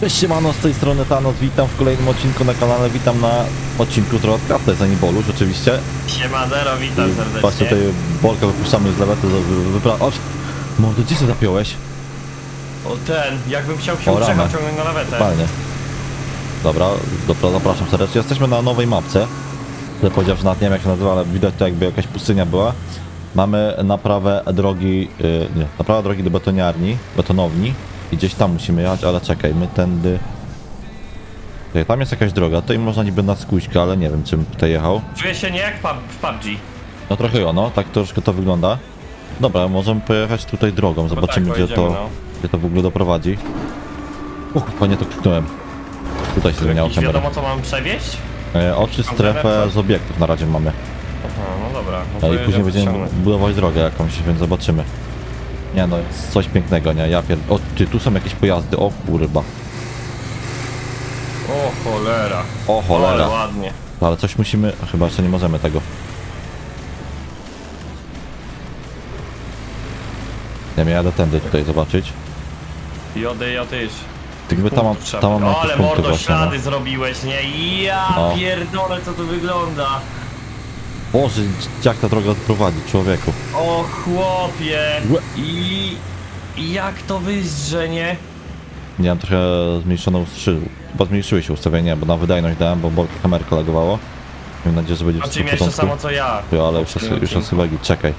Cześć siemano, z tej strony Thanos, witam w kolejnym odcinku na kanale, witam na odcinku Trotkrafta z Anibolu, rzeczywiście. Siemadero, witam serdecznie. Patrz tutaj Bolka wypuszczamy z lewety, wypra... O, mordo, gdzie się zapiąłeś? O ten, jakbym chciał się uprzejmać ciągnąć na lawetę. Fajnie. Dobra, dobra, zapraszam serdecznie. Jesteśmy na nowej mapce. Tyle powiedziawszy, nawet nie wiem jak się nazywa, ale widać to jakby jakaś pustynia była. Mamy naprawę drogi, yy, nie, naprawę drogi do betoniarni, betonowni. I gdzieś tam musimy jechać, ale czekaj, my tędy... Czekaj, tam jest jakaś droga, tutaj można niby na skójkę, ale nie wiem czym tutaj jechał. Czuję się nie jak pub- w PUBG. No trochę ono, tak troszkę to wygląda. Dobra, możemy pojechać tutaj drogą, zobaczymy tak, gdzie, to, no. gdzie to w ogóle doprowadzi. Uch, panie to kliknąłem. Tutaj się zmieniało kamera. wiadomo co mam przewieźć? E, oczy strefę z obiektów na razie mamy. Aha, no dobra. No to i później będziemy budować drogę jakąś, więc zobaczymy. Nie no, jest coś pięknego, nie? Ja pier... O, ty, tu są jakieś pojazdy, o kurwa. O cholera. O cholera. Ale ładnie. Ale coś musimy... Chyba jeszcze nie możemy tego. Nie wiem, ja jadę tędy tutaj zobaczyć. Jody, jodyż. Ty jakby tam mam, tam mam jakieś ale punkty mordo, właśnie, no. ślady zrobiłeś, nie? Ja No. pierdolę, co to wygląda. Boże, jak ta droga prowadzi, człowieku. O chłopie. Łe. I... jak to wyżrze, nie? Nie mam trochę zmniejszoną. Bo zmniejszyły się ustawienia, bo na wydajność dałem, bo, bo kamerka lagowała. Mam nadzieję, że będzie A wszystko w porządku. samo co ja. Ty, ale już jest, już jest chyba git. Czekaj.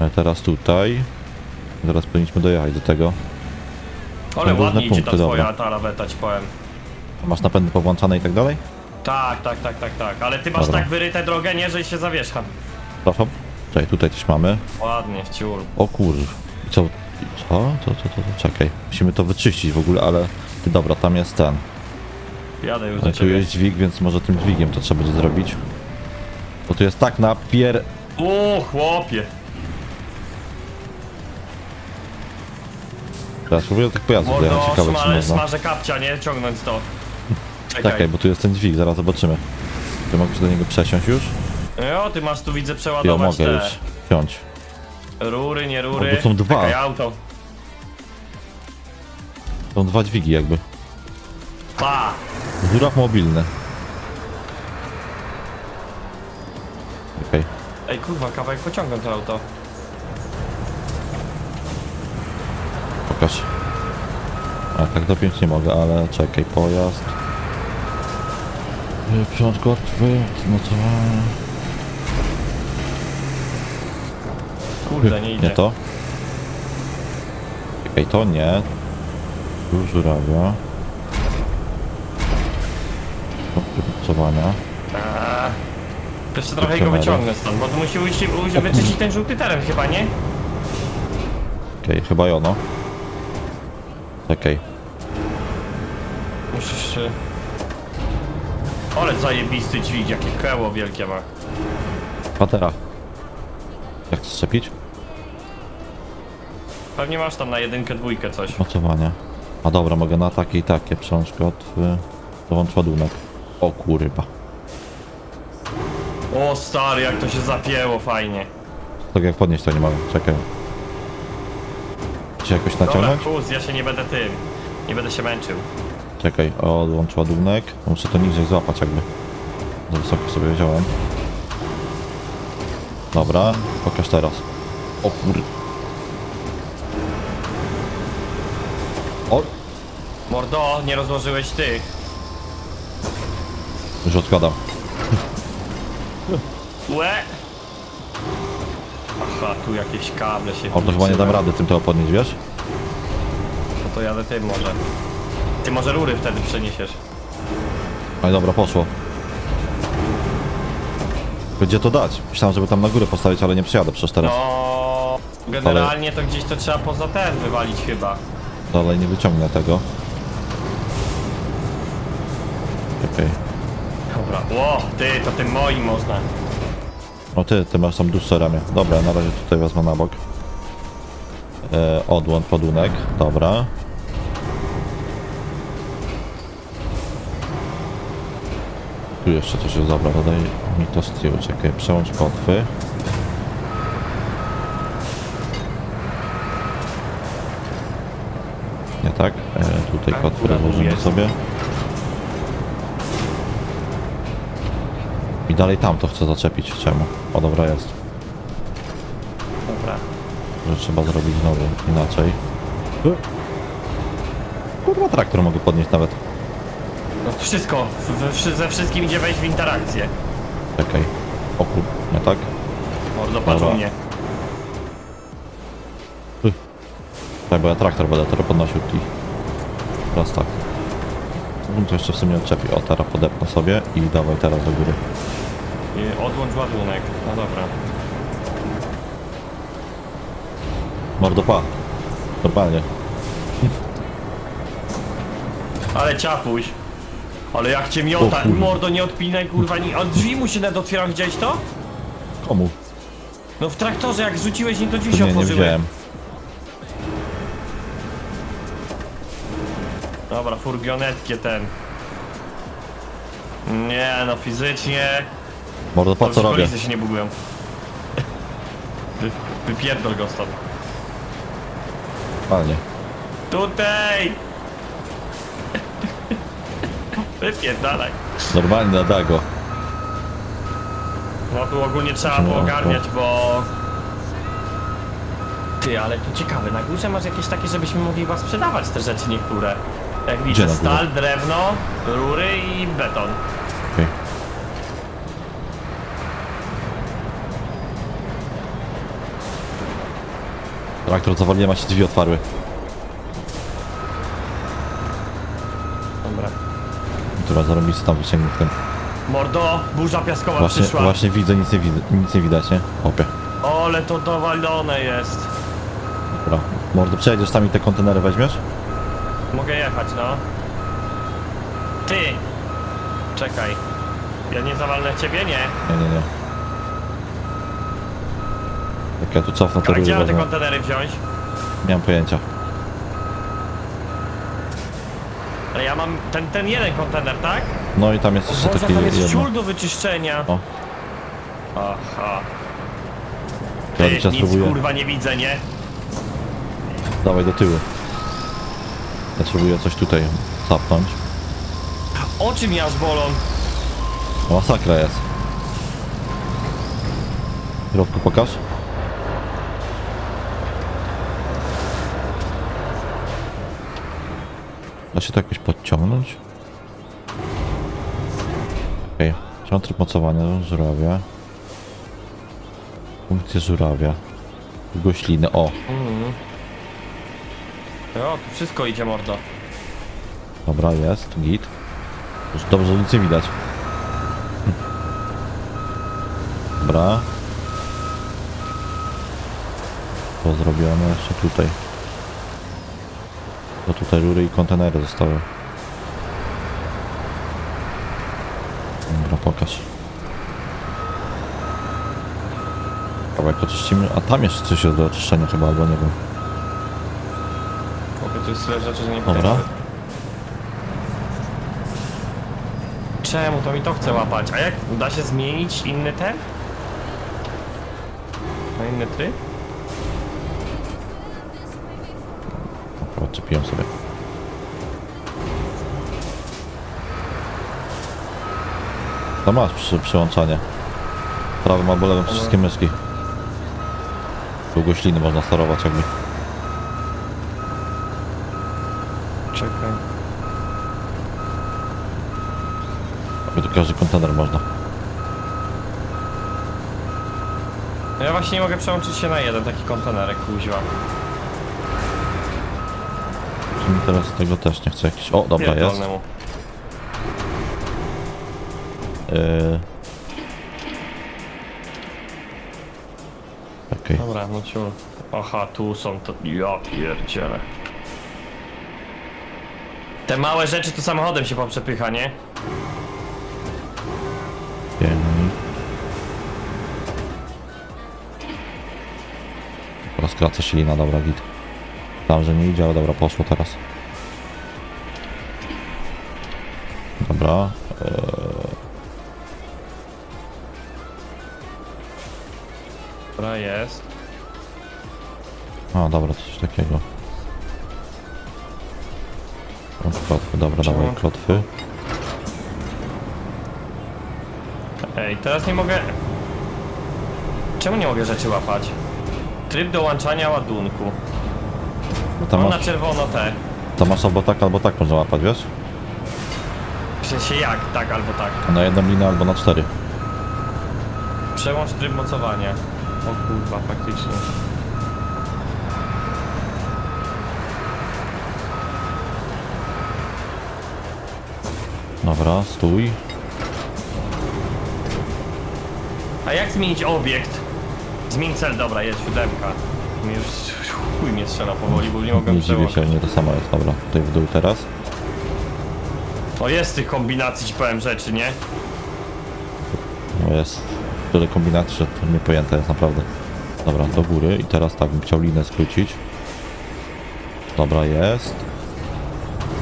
E, Teraz tutaj. Zaraz powinniśmy dojechać do tego. Ale różne ładnie idzie ta punkty, twoja ta laweta, ci powiem. Masz napędy powłączane i tak dalej? Tak, tak, tak, tak, tak. Ale ty masz Dobra. tak wyrytę drogę, nie, że się zawieszam. Proszę. Czekaj, tutaj coś mamy. Ładnie, wciul. O kur... I Co? i Co? Co, co, co? Czekaj. Musimy to wyczyścić w ogóle, ale... Ty, dobra, tam jest ten. Jadę już do Ale tu ciebie. jest dźwig, więc może tym dźwigiem to trzeba będzie zrobić. Bo tu jest tak na pier... O, chłopie. Teraz próbuję tych pojazdów dojechać. Mordo, Ciekawe, czy można. smaże kapcia, nie? Ciągnąć to. Czekaj. Czekaj, bo tu jest ten dźwig, zaraz zobaczymy. Czy mogę się do niego przesiąść już? Jo, ty masz tu widzę Jo, przeładować mogę te już wziąć. rury, nie O, rury. bo są dwa. Czekaj, auto. Są dwa dźwigi jakby. Pa! Żuraw mobilny. Okej. Ej, kurwa, kawałek pociągam to auto. Pokaż. A tak dopiąć nie mogę, ale czekaj, pojazd. Y, Prząt gotwy, zmocowane. Kurde, nie idzie. Nie to. Czekaj, to nie. Tu żurawia. Mocowania. Jeszcze trochę go wyciągnę stąd, bo tu musi wyczyścić ten żółty teren chyba, nie? Okej, chyba i ono. Czekaj. Musisz... y, Ale zajebisty dźwig, jakie keło wielkie ma. Patera. Jak szczepić? Pewnie masz tam na jedynkę, dwójkę coś. Mocowania. A dobra, mogę na takie i takie. Prząż gotwy. Dołącz ładunek. O kurwa. O stary, jak to się zapięło fajnie. Tak jak podnieść to nie mogę. Czekaj. Czy jakoś Dobra, naciągnąć? chuz, ja się nie będę tym. Nie będę się męczył. Czekaj, odłącz ładunek. Muszę to niżej złapać jakby. Za wysoko sobie wziąłem. Dobra, pokaż teraz. O kur... O! Mordo, nie rozłożyłeś tych. Już odkładam. Łe! Aha, tu jakieś kable się O, to chyba nie dam rady tym tego podnieść, wiesz? No to jadę tym może. Ty może rury wtedy przeniesiesz. No i dobra, poszło. Gdzie to dać? Myślałem, żeby tam na górę postawić, ale nie przyjadę przecież teraz. No, generalnie to gdzieś to trzeba poza ten wywalić chyba. Dalej nie wyciągnę tego. Okej. Dobra. Ło, ty, to tym moim można. O ty, ty masz tam dłuższe ramię. Dobra, na razie tutaj wezmę na bok. E, odłącz ładunek, dobra. Tu jeszcze coś jest, dobra, dodaj mi to z tyłu, czekaj, przełącz kotwy. Nie tak? E, tutaj Tak, kod góra dół rozłożymy jest. sobie. I dalej tam to chcę zaczepić. Czemu? O dobra jest. Dobra. Że trzeba zrobić znowu inaczej. Kurwa traktor mogę podnieść nawet. No wszystko, we, wszy- ze wszystkim idzie wejść w interakcję. Czekaj. O tak? Mordo, patrz Dobra. u mnie. Tak, bo ja traktor będę teraz podnosił i... Teraz tak. Bym to jeszcze w sumie odczepił. O, teraz podepnę sobie i dawaj teraz do góry. I odłącz ładunek. No dobra. Mordopa. Normalnie. Ale ciapuś. Ale jak cię O miota, kurde. mordo nie odpinaj kurwa, ni... a drzwi mu się nawet otwierał, widziałeś to? Komu? No w traktorze jak rzuciłeś nim to drzwi się Nie, nie otworzyły. widziałem. Dobra, furgonetkie ten. Nie no, fizycznie... Mordopa, Dobrze, co robię? się nie bugują. Wy, wypierdol go stąd. Normalnie. Tutaj! Wypierdalaj. Normalnie na Dago. No tu ogólnie trzeba Musimy- poogarniać, bo... Ty, ale tu ciekawe, na górze masz jakieś takie, żebyśmy mogli was sprzedawać te rzeczy niektóre. Jak widzę, na górze? stal, drewno, rury i beton. Okej. Traktor zawaliłem, a się drzwi otwarły. Która zarobisty tam wyciągnie ten. Mordo, burza piaskowa Właśnie, przyszła. właśnie widzę, nic nie, widzę, nic nie widać, nie? Opie. Ale to dowalone jest. Dobra. Mordo, przejedziesz tam i te kontenery weźmiesz? Mogę jechać, no. Ty! Czekaj. Ja nie zawalnę ciebie? Nie. Nie, nie, nie. Jak ja tu cofnę, to A gdzie mam te wezmę. kontenery wziąć? Nie mam pojęcia. Ale ja mam ten, ten jeden kontener, tak? No i tam jest jeszcze Boże, taki tam jest jedno. ciul do wyczyszczenia. O, Aha. ja Ty, dzisiaj nic spróbuję. kurwa nie widzę, nie? Dawaj do tyłu. Ja spróbuję coś tutaj zapnąć. Oczy mi aż bolą. No, Masakra jest. W środku pokaż. Da się to jakoś podciągnąć? Okej. Okay. Tryb mocowania, żurawia. Funkcje żurawia. Gośliny, o. O, tu wszystko idzie, mordo. Dobra, jest, git. Już dobrze, nic nie widać. Hm. Dobra. To zrobione jeszcze tutaj. To tutaj rury i kontenery zostały. Dobra, pokaż. Kawałek oczyścimy, a tam jeszcze coś jest do oczyszczenia chyba, albo nie wiem. Chłopie, tu jest tyle rzeczy, że nie Dobra. potrafię. Czemu to mi to chce łapać? A jak da się zmienić inny ten? Na inny tryb? Odczepiłem sobie. To masz przy, przyłączanie. Prawym albo lewym wszystkie myszki. Długośliny można sterować jakby. Czekaj. Jakby tu każdy kontener można. No ja właśnie nie mogę przełączyć się na jeden taki kontenerek kuźwa. Czyli teraz tego też nie chcę jakiś... O, dobra jest. Yy... Okej. Dobra, no ciul. Aha, tu są to... Ja pierdzielę. Te małe rzeczy to samochodem się poprzepycha, nie? Pięknie. Rozkraca silina, dobra, git. Tam, że nie idzie, ale dobra, poszło teraz. Dobra. Eee, Dobra, jest. a, dobra, coś takiego. klotwy, dobra, dawaj klotwy. Ej, teraz nie mogę... Czemu nie mogę rzeczy łapać? Tryb dołączania ładunku. Tam No na masz, czerwono te. tam masz albo tak, albo tak można łapać, wiesz? W sensie jak, tak albo tak. Na jedną linię albo na cztery. Przełącz tryb mocowania. O kurwa, faktycznie. Dobra, stój. A jak zmienić obiekt? Zmień cel, dobra, jest siódemka. Mi już chuj mnie strzela powoli, bo nie mogę Nie dziwię przełączyć. się, nie to samo jest. Dobra, tutaj w dół teraz. O jest tych kombinacji, ci powiem rzeczy, nie? No jest tyle kombinacji, że to niepojęte jest naprawdę. Dobra, do góry i teraz tak, bym chciał linę skrócić. Dobra, jest.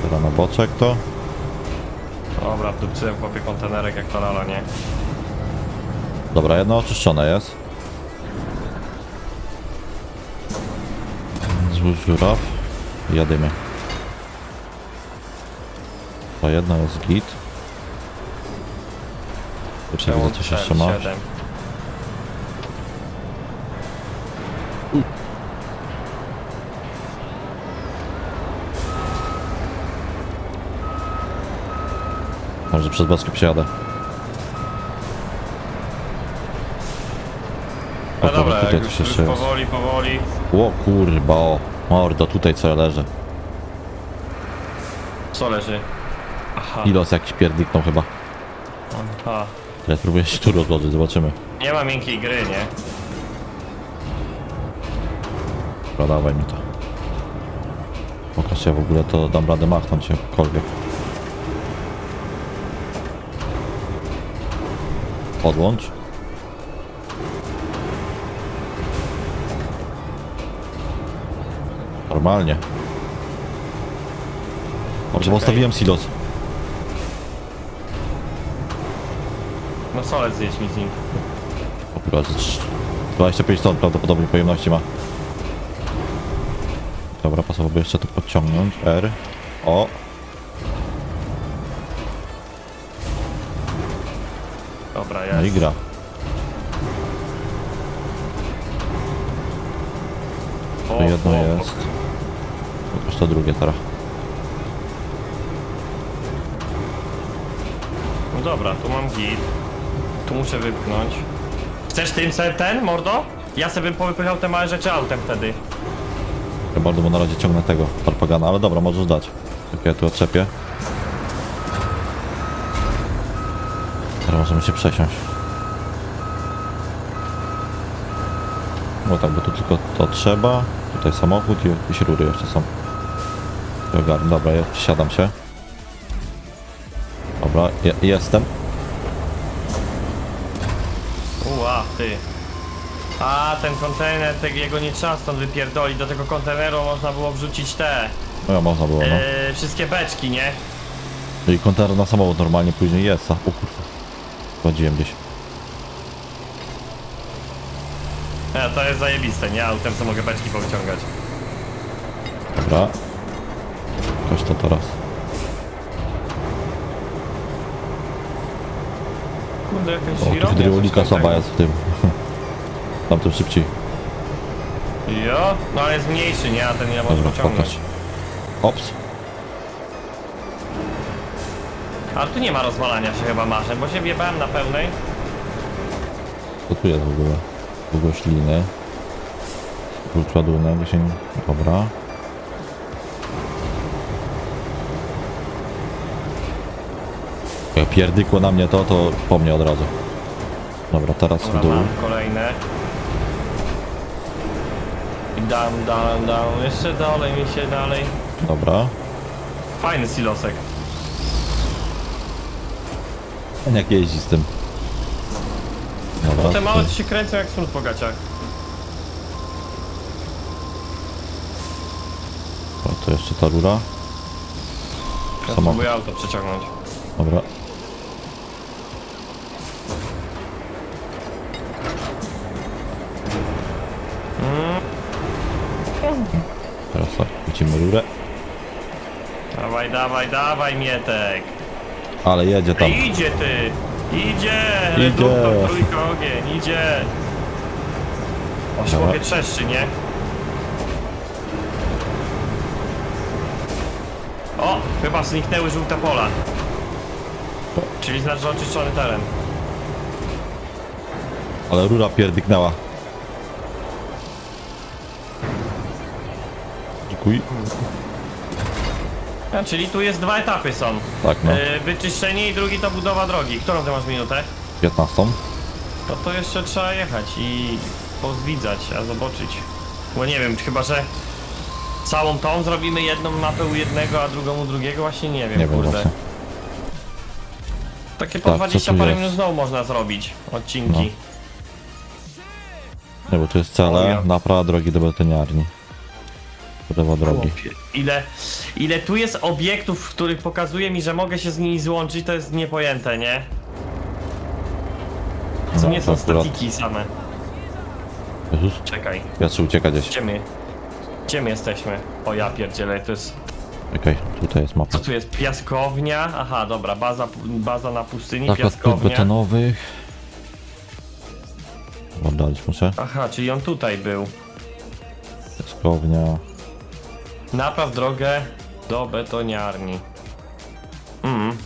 Teraz na boczek to. Dobra, wdupcyłem chłopie kontenerek jak to lala, nie? Dobra, jedno oczyszczone jest. Złóż żuraw jadymy. To jedno jest git. Czy widzę coś jeszcze ma? siedem. Może przez boskie przejadę. No dobra, tutaj jak coś już, powoli, powoli. O kurba, o. Mordo, tutaj co ja leżę. Co leży? Aha. Ilos jakiś pierdyknął chyba. Aha. Teraz próbuję się tu rozłożyć, zobaczymy. Nie ma miękkiej gry, nie? Dobra, dawaj mi to. Pokaż ja w ogóle to dam radę machnąć jakkolwiek. Podłącz. Normalnie. Dobrze, bo Czekaj. ustawiłem silos. No solec zjeść mi z nim. Trz- 25 ton prawdopodobnie pojemności ma. Dobra, pasowałoby jeszcze tu podciągnąć. R. O. Dobra, No i jest. gra. O, To jedno o, jest. Pokaż to drugie teraz. No dobra, tu mam git. Tu muszę wypchnąć. Chcesz tym se ten, mordo? Ja sobie bym powypychał te małe rzeczy autem wtedy. Ja bardzo bo na razie ciągnę tego Farpagana, ale dobra, możesz dać. Tak ja tu odczepię. Teraz możemy się przesiąść. No tak, bo tu tylko to trzeba. Tutaj samochód i jakieś rury jeszcze są. Ogarnę. Dobra, ja siadam się. Dobra, je, jestem. Uła, ty. A, ten kontener, tego jego nie trzeba stąd wypierdolić. Do tego konteneru można było wrzucić te, No ja można było, no. e, wszystkie beczki, nie? I kontener na samochód normalnie później jest. A, o kurwa. Wchodziłem gdzieś. E, to jest zajebiste, nie? Autem co mogę beczki powyciągać. Dobra. Ktoś to teraz. Kurde, jakaś O, tu wirownia, hydraulika coś słaba takiego. jest w tym. Tamtym szybciej. Jo, no ale jest mniejszy, nie? A ten nie może Dobra, pociągnąć. pokaż. Ops. Ale tu nie ma rozwalania się chyba maszyn, bo się wjebałem na pełnej. Co tu jest w ogóle? Długość liny. Klucz ładunek się... Dobra. Jak pierdykło na mnie to, to po mnie od razu. Dobra, teraz w Dobra, dół. mam kolejne. I down, down, down. Jeszcze dalej mi się dalej. Dobra. Fajny silosek. Jak jeździ z tym. Dobra. Te małe to się kręcą jak smród po gaciach. O, to jeszcze ta rura. Ja Samochód. spróbuję auto przeciągnąć. Dobra. Rurę. Dawaj, dawaj, dawaj, Mietek. Ale jedzie tam. Ej, idzie ty! Idzie! Idzie. Reduktor, trójka, ogień, idzie! O, chłopie trzeszczy, nie? O, chyba zniknęły żółte pola. Czyli znaczy, oczyszczony teren. Ale rura pierdyknęła. A, czyli tu jest dwa etapy są. Tak, no. E, wyczyszczenie i drugi to budowa drogi. Którą ty masz minutę? 15. No to jeszcze trzeba jechać i pozwidzać, a zobaczyć. Bo nie wiem, chyba że całą tą zrobimy jedną mapę u jednego, a drugą u drugiego, właśnie nie wiem, Nie wiem kurde. właśnie. Takie po Tak, co 20 tu parę jest? minut znowu można zrobić odcinki. Nie, bo to jest cele, naprawa drogi do betoniarni. Drogi. Chłopie, Ile, ile tu jest obiektów, w których pokazuje mi, że mogę się z nimi złączyć, to jest niepojęte, nie? Co No, nie są to akurat- statiki same. Jezus, Czekaj, Piotrze ucieka gdzieś. gdzie my? Gdzie my jesteśmy? O ja pierdzielę, to jest... Czekaj, tutaj jest mapa. Co tu jest? Piaskownia? Aha, dobra, baza, baza na pustyni, Zakład płyt piaskownia. betonowych. Oddalić muszę. Aha, czyli on tutaj był. Piaskownia. Napraw drogę do betoniarni. Mhm.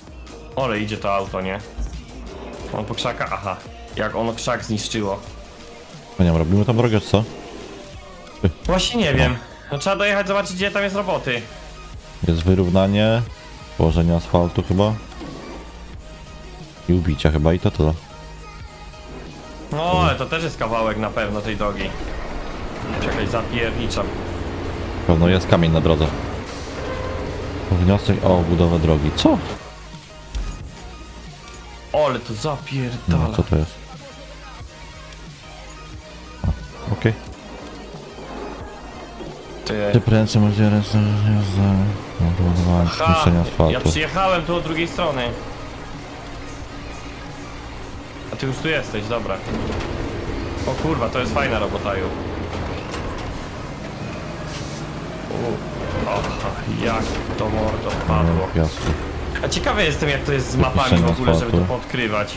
Ole, idzie to auto, nie? On po krzaka? Aha. Jak ono krzak zniszczyło. No nie wiem, robimy tam drogę, czy co? Właśnie nie wiem. No trzeba dojechać, zobaczyć gdzie tam jest roboty. Jest wyrównanie. Położenie asfaltu chyba. I ubicia chyba i to tyle. No, ale to też jest kawałek na pewno tej drogi. Czekaj, zapierniczam. Pewno jest kamień na drodze. Wniosek o budowę drogi. Co? Ole, to No, zapierdala. co to jest? Okej. Ty. Ty prędzej może ręce za budowanie Ha, zniszczenia ja asfaltu. przyjechałem tu od drugiej strony. A ty już tu jesteś, dobra. O kurwa, to jest fajna robota ju. U, Oha, jak to mordo wpadło. Piasku. A ciekawy jestem jak to jest z mapami w ogóle, żeby to podkrywać.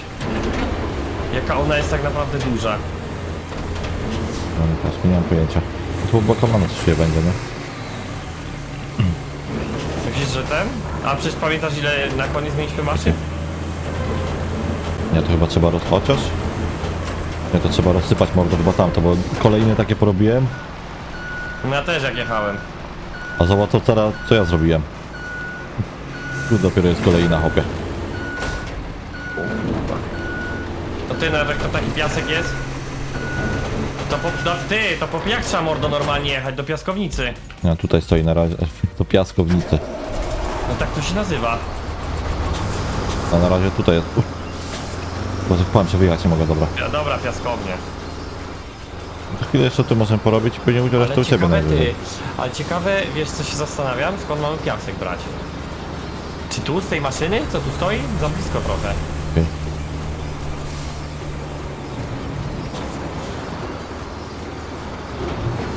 Jaka ona jest tak naprawdę duża. No nie piasku, nie mam pojęcia. Tu blokowane coś się będzie, nie? Myślisz, że ten? A przecież pamiętasz ile na koniec mieliśmy maszyn? Nie, to chyba trzeba roz... chociaż? Nie, to trzeba rozsypać mordo chyba tamto, bo kolejne takie porobiłem. No ja też jak jechałem. A zobacz co teraz, co ja zrobiłem. Tu dopiero jest kolejna hopie. To ty nawet to taki piasek jest? To po, no, ty, to po jak trzeba mordo normalnie jechać? Do piaskownicy. Nie, tutaj stoi na razie, to piaskownicy. No tak to się nazywa. A na razie tutaj jest. Bo pan się wyjechać nie mogę, dobra. Ja, dobra, piaskownie. Chwilę jeszcze tu możemy porobić i później udzielę Ale to u ciebie ciekawe ty, ale ciekawe, wiesz co się zastanawiam? Skąd mamy piasek brać? Czy tu z tej maszyny, co tu stoi? Za blisko trochę. Okej.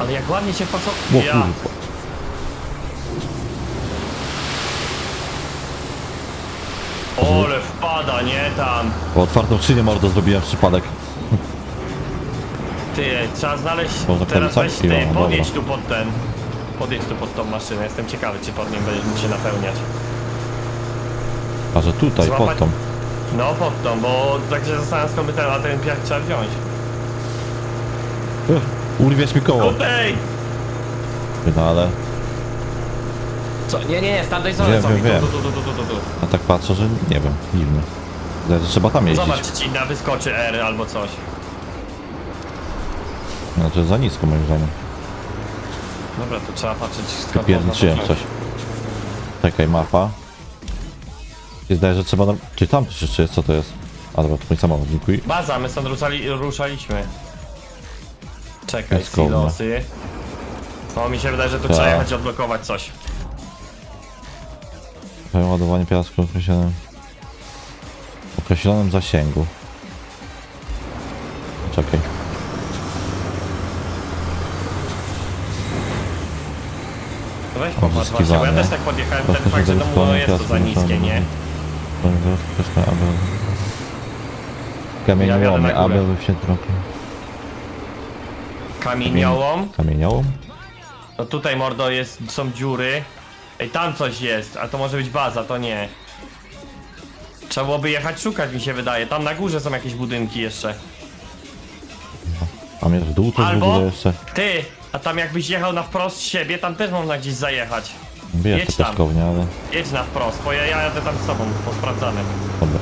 Ale jak ładnie się wpasował. O Ja. kurwa. Ole wpada, nie tam. Bo otwartą skrzynię mordo zrobiłem przypadek. Ty, trzeba znaleźć. Można teraz weź ty, dobra. podjedź tu pod ten. Podjedź tu pod tą maszynę. Jestem ciekawy, czy pod nim będzie się napełniać. A że tutaj, Złapać- pod tą. No pod tą, bo tak się zastanawiam skąd by ten, a ten piach trzeba wziąć. Ech, Urwiesz mi koło. Tutaj! No ale, Co? Nie, nie, nie, z tamtej strony Wiem, wiem, wiem. Tu, tu, tu, tu, tu, tu, a tak patrzę, że nie wiem, dziwne. Trzeba tam jeździć. Zobacz, czy ci na wyskoczy R albo coś. No to jest za nisko moim zdaniem. Dobra, to trzeba patrzeć skąd można to coś. wziąć. Czekaj, mapa. I zdaje, że trzeba... Czy tam coś jeszcze jest? Co to jest? A dobra, to mój samochód, dziękuję. Baza, my stąd ruszali, ruszaliśmy. Czekaj, Piaskownia. silosy. O, mi się wydaje, że tu Tak. trzeba jechać i odblokować coś. Ładowanie piasku w określonym... w określonym zasięgu. Czekaj. Weź popatrz właśnie, bo ja też tak podjechałem, ten fakt, że to mu jest to za niskie, nie? Kamieniołomy, Ja jadę na aby górę. by się trochę... Kamieniołom. Kamieniołom? No tutaj mordo jest, są dziury. Ej, tam coś jest, a to może być baza, to nie. Trzeba byłoby jechać szukać, mi się wydaje. Tam na górze są jakieś budynki jeszcze. Tam jest w dół w Albo- jeszcze. Ty, a tam jakbyś jechał na wprost siebie, tam też można gdzieś zajechać. Wiesz, Jedź to tam. ale... Jedź na wprost, bo ja, ja jadę tam z tobą, posprawdzamy. Dobra.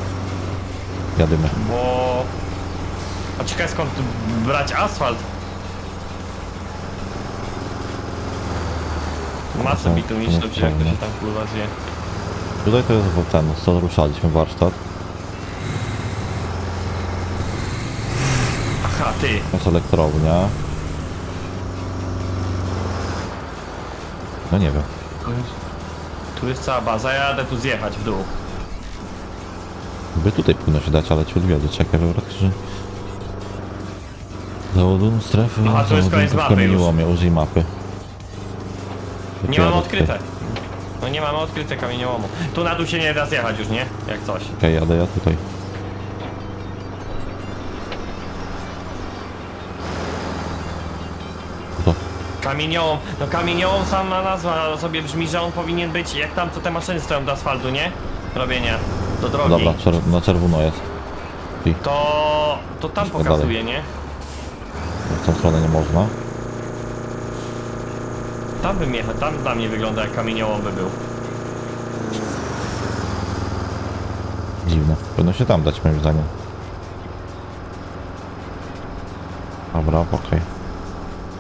Jadymy. Bo... A ciekawe skąd tu brać asfalt? Masę bitu to niż jest dobrze jak to się tam kurwa zje. Tutaj to jest ten, co ruszaliśmy warsztat. Aha, ty. To jest elektrownia. No nie wiem. Tu jest, cała baza, ja jadę tu zjechać w dół. By tutaj powinno się dać, ale ci odwiedzę. Czekaj, wywrot, że... Załodu strefy... Aha, tu jest koniec mapy już. Kamieniołomie, użyj mapy. Nie mamy odkryte. No nie mamy odkryte kamieniołomu. Tu na dół się nie da zjechać już, nie? Jak coś. Okej, jadę ja tutaj. Kamieniołom, no kamieniołom sama nazwa sobie brzmi, że on powinien być jak tam co te maszyny stoją do asfaltu, nie? Robienia. Do drogi. dobra, czer na czerwono jest. I To, to tam pokazuje, nie? w tą stronę nie można. Tam bym jechał, tam dla mnie wygląda jak kamieniołom by był. Dziwne. Powinno się tam dać moim zdaniem. Dobra, okej.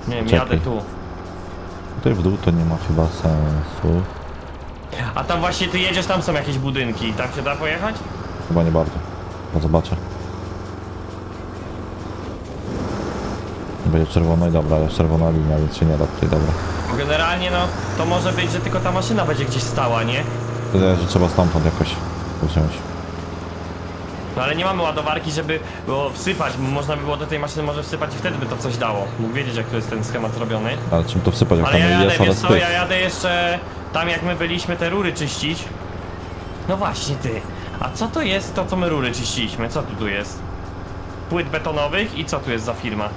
Nie wiem, Czekaj. jadę tu. Tutaj w dół to nie ma chyba sensu. A tam właśnie ty jedziesz, tam są jakieś budynki. Tam się da pojechać? Chyba nie bardzo. No zobaczę. Będzie czerwona i dobra, jest czerwona linia, więc się nie da tutaj, dobra. Bo generalnie no, to może być, że tylko ta maszyna będzie gdzieś stała, nie? Wydaje że trzeba stamtąd jakoś uciąć. No ale nie mamy ładowarki, żeby było wsypać. Można by było do tej maszyny może wsypać i wtedy by to coś dało. Mógł wiedzieć jak to jest ten schemat zrobiony. Ale czym to wsypać, jak Ale ja jadę, jest, wiesz co, ja jadę jeszcze tam jak my byliśmy te rury czyścić. No właśnie ty, a co to jest to co my rury czyściliśmy? Co tu tu jest? Płyt betonowych i co tu jest za firma?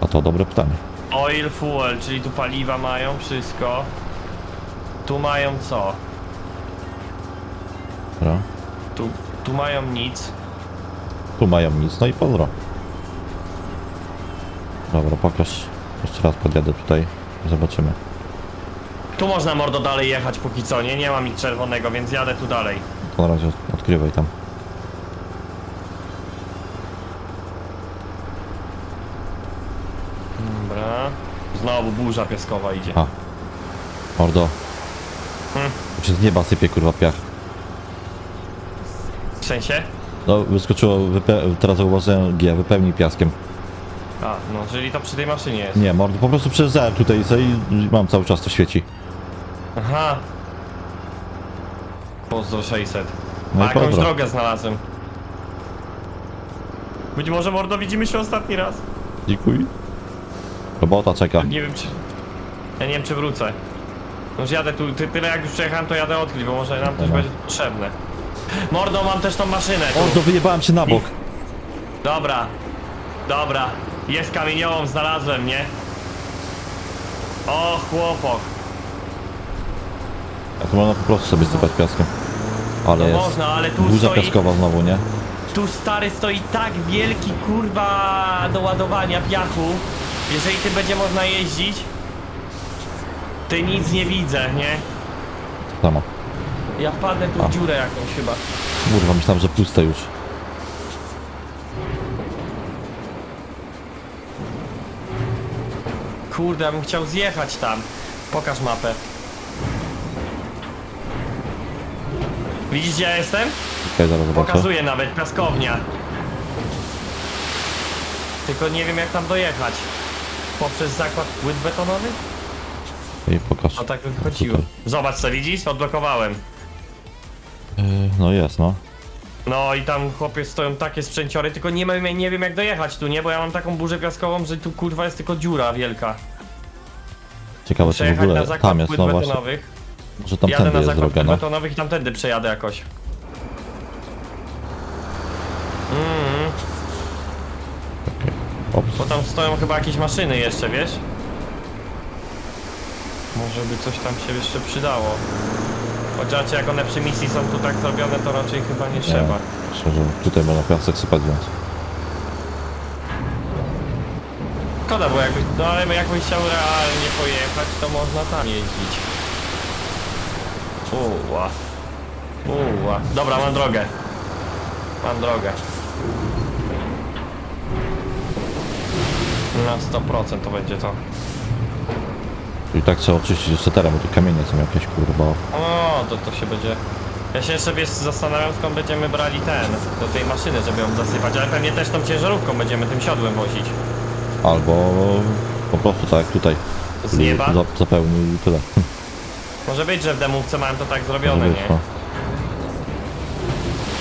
A to dobre pytanie. Oil fuel, czyli tu paliwa mają, wszystko. Tu mają co? Dobra. Tu, tu mają nic. Tu mają nic, no i pozdro. Dobra, pokaż. Jeszcze raz podjadę tutaj. Zobaczymy. Tu można mordo dalej jechać póki co, nie? Nie ma nic czerwonego, więc jadę tu dalej. To na razie odkrywaj tam. Dobra. Znowu burza piaskowa idzie. A. Mordo. Hmm. Przez nieba sypie kurwa piach. W sensie? No, wyskoczyło, wype- teraz zauważyłem G, wypełnij piaskiem. A, no czyli to przy tej maszynie jest. Nie, mordo, po prostu przez zer tutaj sobie i mam cały czas to świeci. Aha. Pozdro 600. No A jakąś pozdro. drogę znalazłem. Być może mordo widzimy się ostatni raz. Dziękuję. Robota czeka. Nie wiem czy... Ja nie wiem czy wrócę. No już jadę tu, ty, tyle jak już przejechałem to jadę odkryć, bo może nam coś Dobra. będzie potrzebne. Mordo, mam też tą maszynę tu. Mordo, wyjebałem się na bok. Dobra. Dobra. Jest kamieniołom, znalazłem, nie? O, chłopok. A to można po prostu sobie sypać piaskiem. Ale No jest. można, ale tu Burza stoi... piaskowa znowu, nie? Tu stary stoi tak wielki kurwa do ładowania piachu. Jeżeli ty będzie można jeździć, ty nic nie widzę, nie? Samo. Ja wpadnę tu A. w dziurę jakąś chyba. Kurwa, myślałem, że puste już. Kurde, ja bym chciał zjechać tam. Pokaż mapę. Widzisz gdzie ja jestem? Czekaj, zaraz zobaczę. Pokazuję nawet, piaskownia. Tylko nie wiem jak tam dojechać. Poprzez zakład płyt betonowych? I pokaż. No tak wychodziło. Zobacz co widzisz? Odblokowałem. No jest, no. No i tam chłopie stoją takie sprzęciory, tylko nie, wiem- nie wiem jak dojechać tu, nie? Bo ja mam taką burzę piaskową, że tu kurwa jest tylko dziura wielka. Ciekawe, czy w Przejechać ogóle na zakład tam jest, płyt no właśnie. betonowych. Może Jadę tamtędy na jest zakład droga, płyt no. betonowych i tamtędy przejadę jakoś. Mm, Ops. bo tam stoją chyba jakieś maszyny jeszcze, wiesz? Może by coś tam się jeszcze przydało. Chociaż jak one przy misji są tu tak zrobione, to raczej chyba nie trzeba. Nie, Szczerze, tutaj można piasek sypać, więc... Szkoda, bo jakbyś, no ale jakbyś chciał realnie pojechać, to można tam jeździć. Uła. Uła. Dobra, mam drogę. Mam drogę. Na 100% to będzie to. I tak trzeba oczyścić seterem, bo tu kamienie są jakieś, kurwa. O, to, to się będzie... Ja się jeszcze wiesz, zastanawiam skąd będziemy brali ten, do tej maszyny, żeby ją zasypać, ale pewnie też tą ciężarówką będziemy tym siodłem wozić. Albo po prostu tak jak tutaj. Z nieba? Za- Zapełnił i tyle. Może być, że w demówce mają to tak zrobione, Może być, nie? no.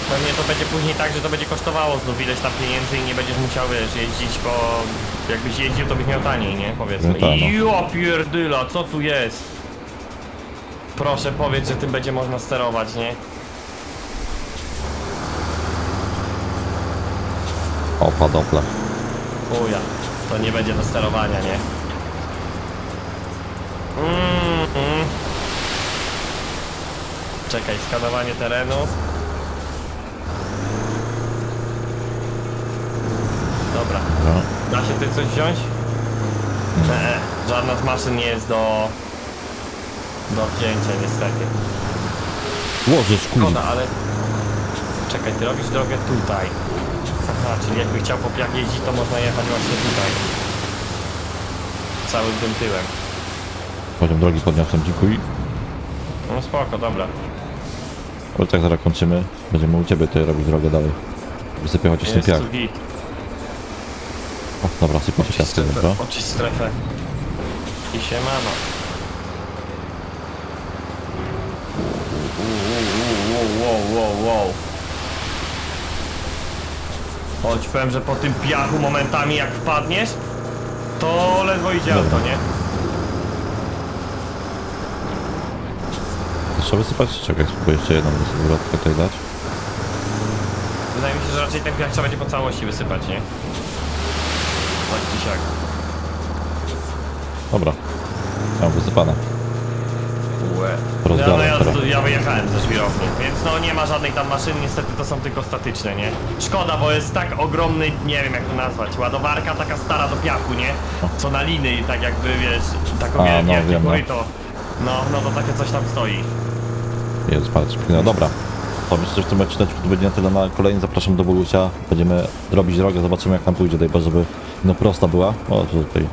Pewnie to będzie później tak, że to będzie kosztowało znów ileś tam pieniędzy i nie będziesz musiał, wiesz, jeździć, bo jakbyś jeździł, to byś miał taniej, nie? Powiedzmy. No tak, no. I o pierdyla, co tu jest? Proszę powiedz, że tym będzie można sterować, nie? Opa, Doppler. Uja, to nie będzie do sterowania, nie? Mm, mm. Czekaj, skanowanie terenu. Dobra, No. da się ty coś wziąć? Nie, żadna z maszyn nie jest do... do wzięcia niestety. Łożysz, kurwa. Szkoda, ale... Czekaj, ty robisz drogę tutaj. Aha, czyli jakby chciał po piach jeździć, to można jechać właśnie tutaj. Całym tym tyłem. Poziom drogi podniosłem, dziękuję. No spoko, dobra. Ale tak zaraz kończymy. Będziemy u ciebie tutaj robić drogę dalej. Wysypię chociaż ten piach. O, dobra, sypie się dobra? oczyść strefę. I się mama. Choć powiem, że po tym piachu momentami jak wpadniesz, to ledwo idzie Dobra. auto, nie? Trzeba wysypać? Czekaj, spróbuję jeszcze jedną zwrotkę tutaj dać. Wydaje mi się, że raczej ten piach trzeba będzie po całości wysypać, nie? Tak czy siak. Dobra. Mam wysypane. Łe. Rozgrałem Ja, no teraz. Ja, wyjechałem ze żwirowni, więc no nie ma żadnych tam maszyn, niestety to są tylko statyczne, nie? Szkoda, bo jest tak ogromny, nie wiem jak to nazwać, ładowarka taka stara do piachu, nie? Co na liny i tak jakby, wiesz, taką A, no, wiem, no. koryto. No, no to takie coś tam stoi. Jest bardzo no dobra. To myślę, że w tym odcineczku to będzie na tyle na kolejny. Zapraszam do Bogusia. Będziemy robić drogę, zobaczymy jak nam pójdzie. Daj Boże, żeby no prosta była. O, to tutaj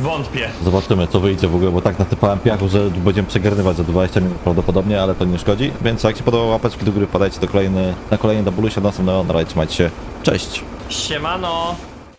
Wątpię. zobaczymy co wyjdzie w ogóle, bo tak natypałem piachu, że będziemy przegarnywać za 20 minut prawdopodobnie, ale to nie szkodzi. Więc jak się podoba łapeczki do góry, padajcie do kolejny, na kolejny do Bogusia. Następnego, na razie trzymajcie się. Cześć! Siemano!